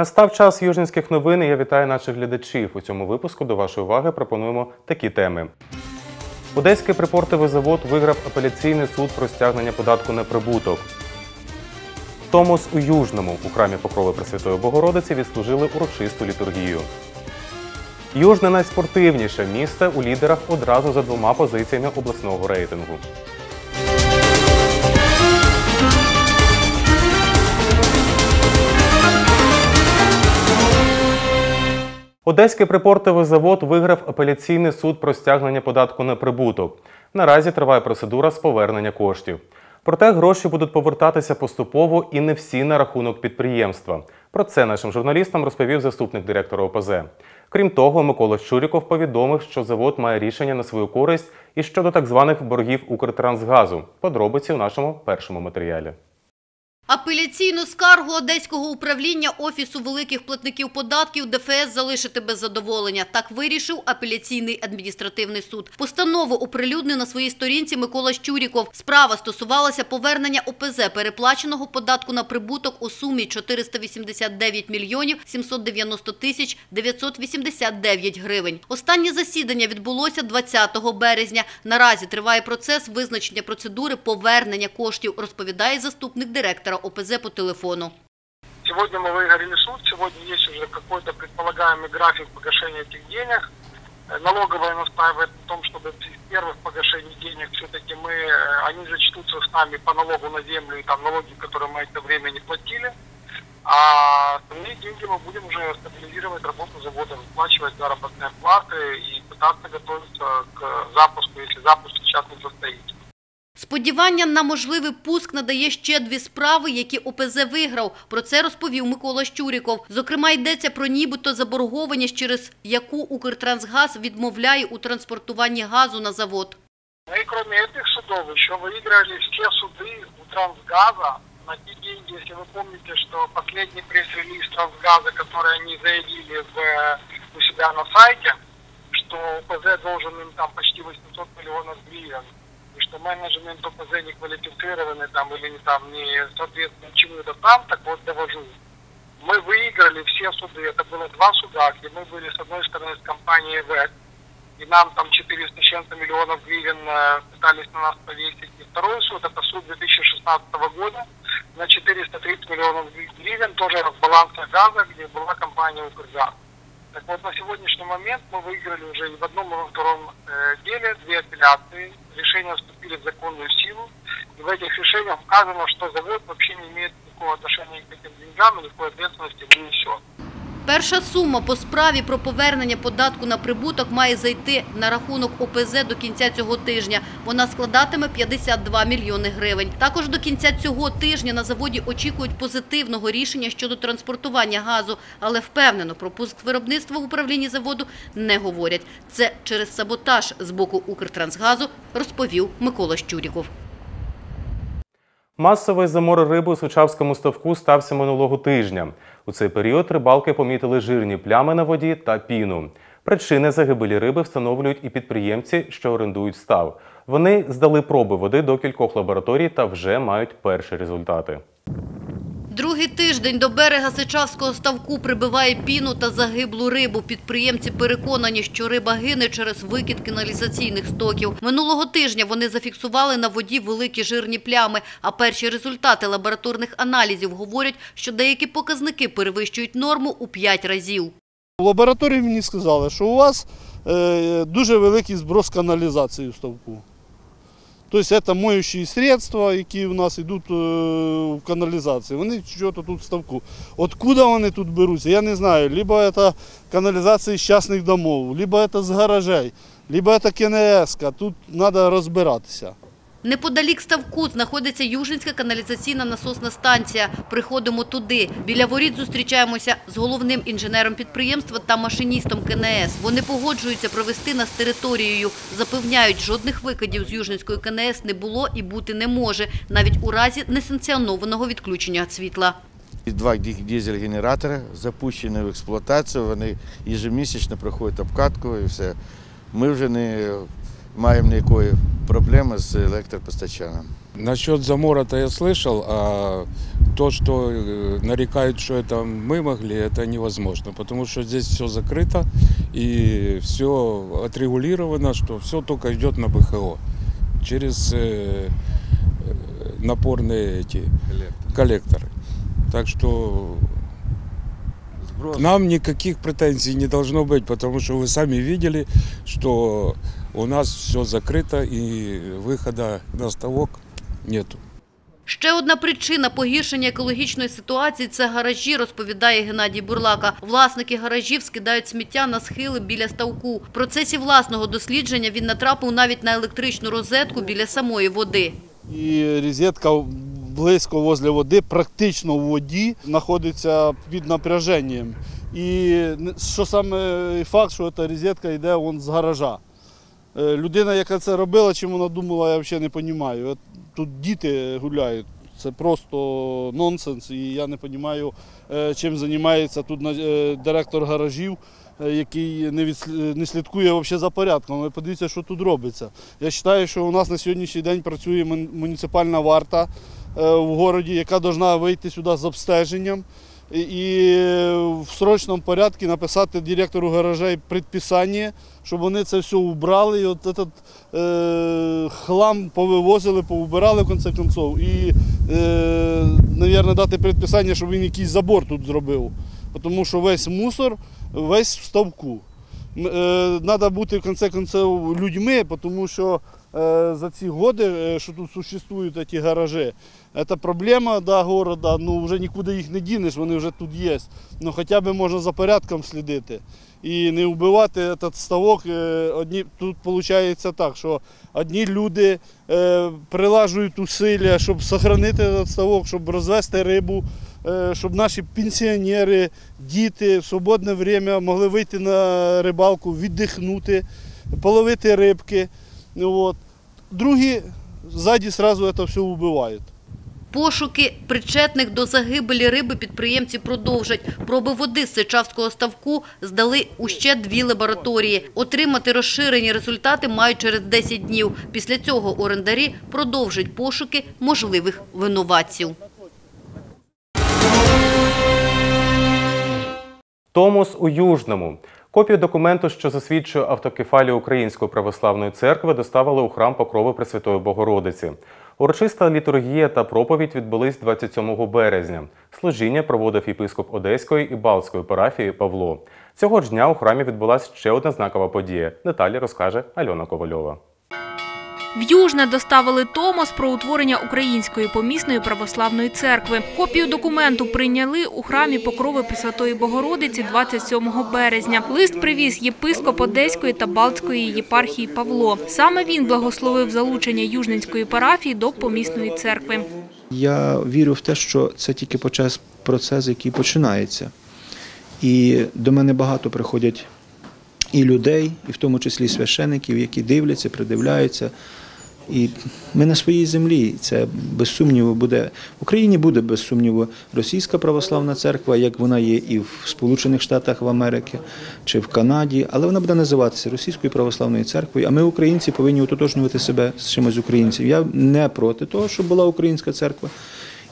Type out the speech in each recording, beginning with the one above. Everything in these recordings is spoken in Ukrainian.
Настав час южненських новин. і Я вітаю наших глядачів. У цьому випуску до вашої уваги пропонуємо такі теми. Одеський припортовий завод виграв апеляційний суд про стягнення податку на прибуток. Томос у Южному у храмі Покрови Пресвятої Богородиці відслужили урочисту літургію. Южне найспортивніше місто у лідерах одразу за двома позиціями обласного рейтингу. Одеський припортовий завод виграв апеляційний суд про стягнення податку на прибуток. Наразі триває процедура з повернення коштів. Проте гроші будуть повертатися поступово і не всі на рахунок підприємства. Про це нашим журналістам розповів заступник директора ОПЗ. Крім того, Микола Щуріков повідомив, що завод має рішення на свою користь і щодо так званих боргів Укртрансгазу. Подробиці у нашому першому матеріалі. Апеляційну скаргу Одеського управління Офісу великих платників податків ДФС залишити без задоволення. Так вирішив апеляційний адміністративний суд. Постанову оприлюднив на своїй сторінці Микола Щуріков. Справа стосувалася повернення ОПЗ переплаченого податку на прибуток у сумі 489 мільйонів 790 тисяч 989 гривень. Останнє засідання відбулося 20 березня. Наразі триває процес визначення процедури повернення коштів, розповідає заступник директора ОПЗ по телефону. Сегодня мы выиграли суд, сегодня есть уже какой-то предполагаемый график погашения этих денег. Э, Налоговая настаивает на том, чтобы при первых погашений денег все-таки мы, э, они зачтутся с нами по налогу на землю и там налоги, которые мы это время не платили. А остальные деньги мы будем уже стабилизировать работу завода, выплачивать заработные платы и пытаться готовиться к запуску, если запуск сейчас не состоится. Сподівання на можливий пуск надає ще дві справи, які ОПЗ виграв. Про це розповів Микола Щуріков. Зокрема, йдеться про нібито заборгованість, через яку Укртрансгаз відмовляє у транспортуванні газу на завод. Мы, Ну кроме этих судов, еще выиграли все суды у Трансгаза на те деньги, если вы помните, что последний пресс-релиз Трансгаза, который они заявили в, э, у себя на сайте, что ОПЗ должен им там почти 800 миллионов гривен, и что менеджмент ОПЗ не квалифицированный там или не там не соответствует чему-то там, так вот довожу. Мы выиграли все суды, это было два суда, где мы были с одной стороны с компанией ВЭК, и нам там 400 с чем-то миллионов гривен э, пытались на нас повесить. И второй суд, это суд 2016 года, на 430 миллионов гривен, тоже разбаланса газа, где была компания «Укргаз». Так вот, на сегодняшний момент мы выиграли уже и в одном, и во втором э, деле две апелляции. Решения вступили в законную силу. И в этих решениях указано, что завод вообще не имеет никакого отношения к этим деньгам и никакой ответственности не несет. Перша сума по справі про повернення податку на прибуток має зайти на рахунок ОПЗ до кінця цього тижня. Вона складатиме 52 мільйони гривень. Також до кінця цього тижня на заводі очікують позитивного рішення щодо транспортування газу, але впевнено про пуск виробництва в управлінні заводу не говорять. Це через саботаж з боку Укртрансгазу, розповів Микола Щуріков. Масовий замор риби у Сучавському ставку стався минулого тижня. У цей період рибалки помітили жирні плями на воді та піну. Причини загибелі риби встановлюють і підприємці, що орендують став. Вони здали проби води до кількох лабораторій та вже мають перші результати. Другий тиждень до берега Сичавського ставку прибиває піну та загиблу рибу. Підприємці переконані, що риба гине через викид каналізаційних стоків. Минулого тижня вони зафіксували на воді великі жирні плями, а перші результати лабораторних аналізів говорять, що деякі показники перевищують норму у 5 разів. В лабораторії мені сказали, що у вас е, дуже великий зброс каналізації в ставку. Тобто це моючі средства, які у нас йдуть е, в каналізації. Вони чого-то тут ставку. Откуда вони тут беруться, я не знаю. Либо це каналізація з частних домов, либо це з гаражей, либо це КНС. Тут треба розбиратися. Неподалік ставку знаходиться Южинська каналізаційна насосна станція. Приходимо туди. Біля воріт зустрічаємося з головним інженером підприємства та машиністом КНС. Вони погоджуються провести нас територією. Запевняють, жодних викидів з Южинської КНС не було і бути не може, навіть у разі несанкціонованого відключення світла. Два дизель-генератори запущені в експлуатацію, вони ежемісячно проходять обкатку і все. Ми вже не маємо ніякої проблеми з електропостачанням. Насчет замора-то я слышал, а то, что э, нарекают, что это мы могли, это невозможно, потому что здесь все закрыто и все отрегулировано, что все только идет на БХО через э, э, напорные эти коллекторы. Так что Зброс. к нам никаких претензий не должно быть, потому что вы сами видели, что у нас все закрыто и выхода на ставок нету. Ще одна причина погіршення екологічної ситуації – це гаражі, розповідає Геннадій Бурлака. Власники гаражів скидають сміття на схили біля ставку. В процесі власного дослідження він натрапив навіть на електричну розетку біля самої води. І розетка близько возле води, практично в воді, знаходиться під напряженням. І що саме факт, що ця розетка йде вон з гаража. Е, Людина, яка це робила, чим вона думала, я взагалі не розумію. Тут діти гуляють. Це просто нонсенс, і я не розумію, е, чим займається тут е, директор гаражів, який не, відслі- не слідкує взагалі за порядком. Ви подивіться, що тут робиться. Я вважаю, що у нас на сьогоднішній день працює муніципальна варта в місті, яка повинна вийти сюди з обстеженням і- в срочному порядку написати директору гаражей предписання, щоб вони це все убрали. І от этот е, хлам повивозили, поубирали в кінці кінців. І, е, мабуть, дати предписання, щоб він якийсь забор тут зробив. Тому що весь мусор весь в ставку. Треба бути в кінці кінців людьми, тому що за ці роки, е, що тут существують ці гаражі, це проблема да, города, ну вже нікуди їх не дінеш, вони вже тут є. Ну хоча б можна за порядком слідити і не вбивати цей ставок. Е, Одні, тут виходить так, що одні люди е, прилажують усилля, щоб зберігати цей ставок, щоб розвести рибу, е, щоб наші пенсіонери, діти в свободне время могли вийти на рибалку, віддихнути, половити рибки. Ну, От. Другі ззаді одразу це все вбивають. Пошуки причетних до загибелі риби підприємці продовжать. Проби води з Сичавського ставку здали у ще дві лабораторії. Отримати розширені результати мають через 10 днів. Після цього орендарі продовжать пошуки можливих винуватців. Томос у Южному. Копію документу, що засвідчує автокефалію Української православної церкви, доставили у храм Покрови Пресвятої Богородиці. Урочиста літургія та проповідь відбулись 27 березня. Служіння проводив єпископ Одеської і Балтської парафії Павло. Цього ж дня у храмі відбулася ще одна знакова подія. Деталі розкаже Альона Ковальова. В Южне доставили Томос про утворення Української помісної православної церкви. Копію документу прийняли у храмі Покрови Пресвятої Богородиці 27 березня. Лист привіз єпископ Одеської та Балтської єпархії Павло. Саме він благословив залучення Южненської парафії до помісної церкви. Я вірю в те, що це тільки процес, який починається. І до мене багато приходять і людей, і в тому числі священиків, які дивляться, придивляються. І ми на своїй землі. Це без сумніву буде в Україні буде без сумніву російська православна церква, як вона є і в Сполучених Штатах в Америці чи в Канаді, але вона буде називатися Російською православною церквою. А ми, українці, повинні ототожнювати себе з чимось українців. Я не проти того, щоб була українська церква.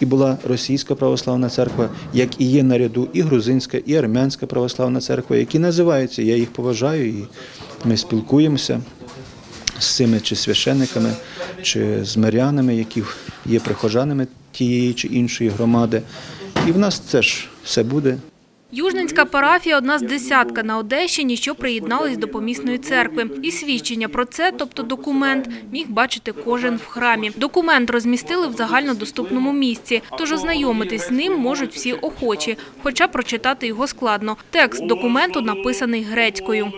І була російська православна церква, як і є наряду і грузинська, і армянська православна церква, які називаються. Я їх поважаю, і ми спілкуємося з цими чи священниками, чи з мирянами, які є прихожанами тієї чи іншої громади. І в нас це ж все буде. Южненська парафія – одна з десятка на Одещині, що приєднались до помісної церкви. І свідчення про це, тобто документ, міг бачити кожен в храмі. Документ розмістили в загальнодоступному місці, тож ознайомитись з ним можуть всі охочі, хоча прочитати його складно. Текст документу написаний грецькою.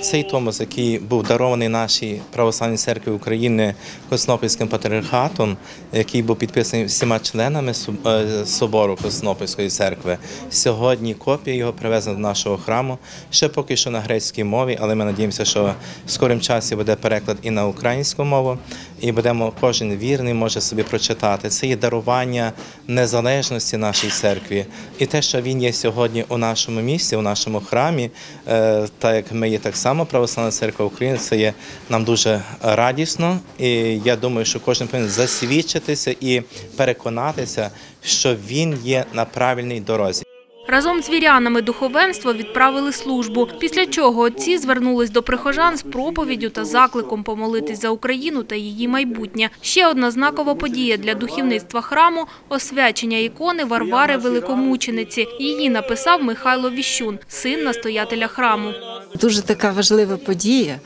Цей Томос, який був дарований нашій православній церкві України Коснопільським патріархатом, який був підписаний всіма членами е, собору Коснопільської церкви. Сьогодні копія його привезена до нашого храму. Ще поки що на грецькій мові, але ми надіємося, що в скорім часі буде переклад і на українську мову, і будемо кожен вірний може собі прочитати. Це є дарування незалежності нашій церкві. І те, що він є сьогодні у нашому місті, у нашому храмі, е, так як ми є так так само Православна церква України. Це є нам дуже радісно, і я думаю, що кожен повинен засвідчитися і переконатися, що він є на правильній дорозі. Разом з вірянами духовенство відправили службу, після чого отці звернулись до прихожан з проповіддю та закликом помолитись за Україну та її майбутнє. Ще одна знакова подія для духовництва храму – освячення ікони Варвари Великомучениці. Її написав Михайло Віщун, син настоятеля храму. Дуже така важлива подія,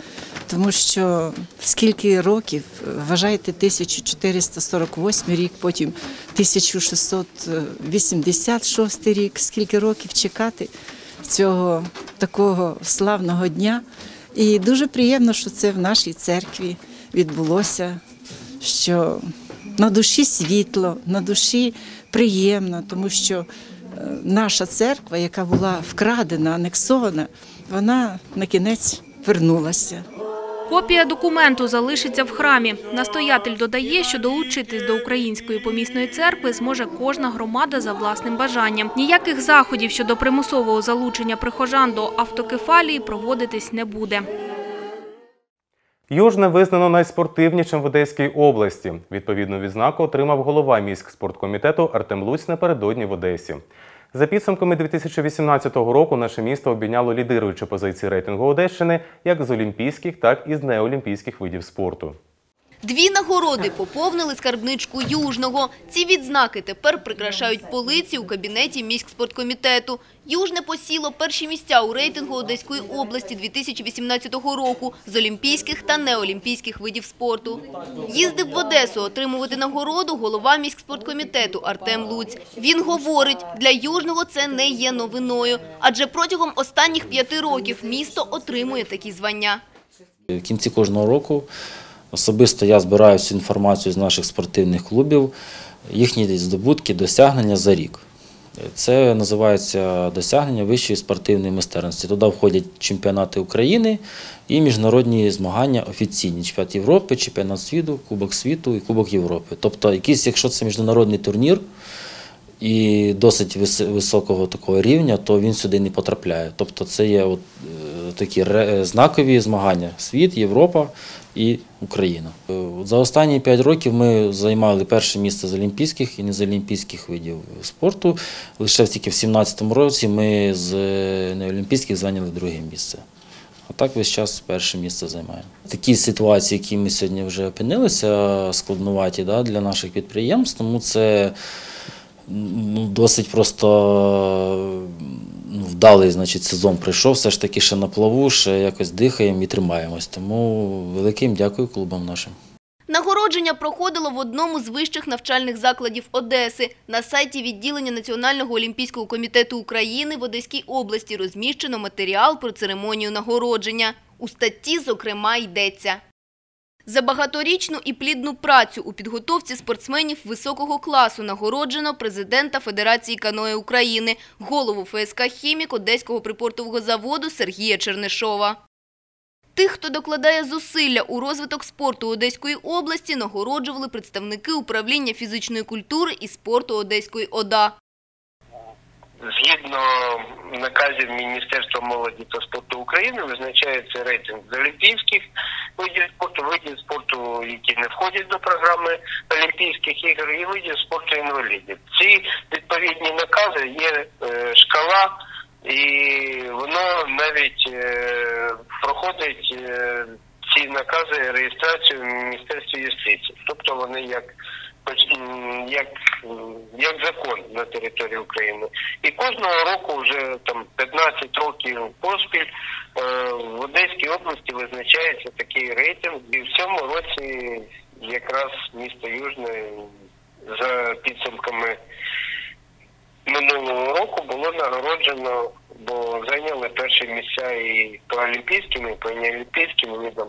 тому що скільки років, вважаєте, 1448 рік, потім 1686 рік, скільки років чекати цього такого славного дня. І дуже приємно, що це в нашій церкві відбулося, що на душі світло, на душі приємно, тому що е, наша церква, яка була вкрадена, анексована, вона на кінець вернулася. Копія документу залишиться в храмі. Настоятель додає, що долучитись до Української помісної церкви зможе кожна громада за власним бажанням. Ніяких заходів щодо примусового залучення прихожан до автокефалії проводитись не буде. Южне визнано найспортивнішим в Одеській області. Відповідну відзнаку отримав голова міськспорткомітету Артем Луць напередодні в Одесі. За підсумками 2018 року наше місто обійняло лідируючі позиції рейтингу Одещини як з олімпійських, так і з неолімпійських видів спорту. Дві нагороди поповнили скарбничку Южного. Ці відзнаки тепер прикрашають полиці у кабінеті міськспорткомітету. Южне посіло перші місця у рейтингу Одеської області 2018 року з олімпійських та неолімпійських видів спорту. Їздив в Одесу отримувати нагороду голова міськспорткомітету Артем Луць. Він говорить, для Южного це не є новиною, адже протягом останніх п'яти років місто отримує такі звання. В кінці кожного року особисто я збираю всю інформацію з наших спортивних клубів, їхні здобутки, досягнення за рік. Це називається досягнення вищої спортивної майстерності. Туди входять чемпіонати України і міжнародні змагання офіційні чемпіонат Європи, чемпіонат світу, Кубок світу і Кубок Європи. Тобто, якийсь, якщо це міжнародний турнір і досить високого такого рівня, то він сюди не потрапляє. Тобто, це є от, е, такі знакові змагання: світ, Європа і Україна. Е, За останні 5 років ми займали перше місце з олімпійських і не з олімпійських видів спорту. Лише тільки в 2017 році ми з неолімпійських зайняли друге місце. А так весь час перше місце займаємо. Такі ситуації, які ми сьогодні вже опинилися, складнуваті да, для наших підприємств, тому це досить просто ну, вдалий значить, сезон прийшов, все ж таки ще на плаву, ще якось дихаємо і тримаємось. Тому велике їм дякую клубам нашим. Нагородження проходило в одному з вищих навчальних закладів Одеси. На сайті відділення Національного олімпійського комітету України в Одеській області розміщено матеріал про церемонію нагородження. У статті, зокрема, йдеться. За багаторічну і плідну працю у підготовці спортсменів високого класу нагороджено президента Федерації каное України, голову ФСК «Хімік» Одеського припортового заводу Сергія Чернишова. Тих, хто докладає зусилля у розвиток спорту Одеської області, нагороджували представники управління фізичної культури і спорту Одеської ОДА. Згідно наказів Міністерства молоді та спорту України визначається рейтинг з олімпійських видів спорту, видів спорту, які не входять до програми Олімпійських ігор, і видів спорту інвалідів. Ці відповідні накази є е, шкала, і воно навіть е, проходить е, ці накази реєстрацію в Міністерстві юстиції. Тобто вони як як, як закон на території України. І кожного року вже там 15 років поспіль е, в Одеській області визначається такий рейтинг. І в цьому році якраз місто Южне за підсумками минулого року було нагороджено, бо зайняли перші місця і по олімпійським, і по неолімпійським видам.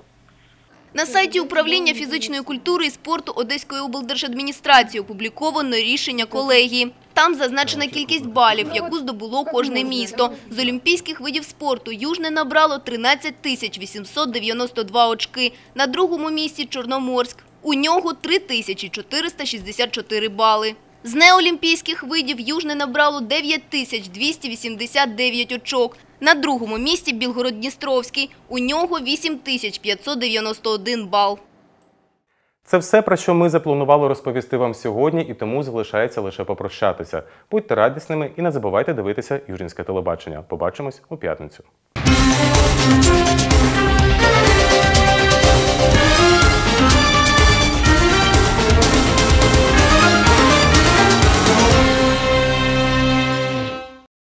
На сайті управління фізичної культури і спорту Одеської облдержадміністрації опубліковано рішення колегії. Там зазначена кількість балів, яку здобуло кожне місто. З олімпійських видів спорту Южне набрало 13 тисяч 892 очки. На другому місці Чорноморськ. У нього 3 тисячі 464 бали. З неолімпійських видів Южне набрало 9 тисяч 289 очок. На другому місці Білгород-Дністровський. У нього 8591 бал. Це все, про що ми запланували розповісти вам сьогодні, і тому залишається лише попрощатися. Будьте радісними і не забувайте дивитися Южинське телебачення. Побачимось у п'ятницю.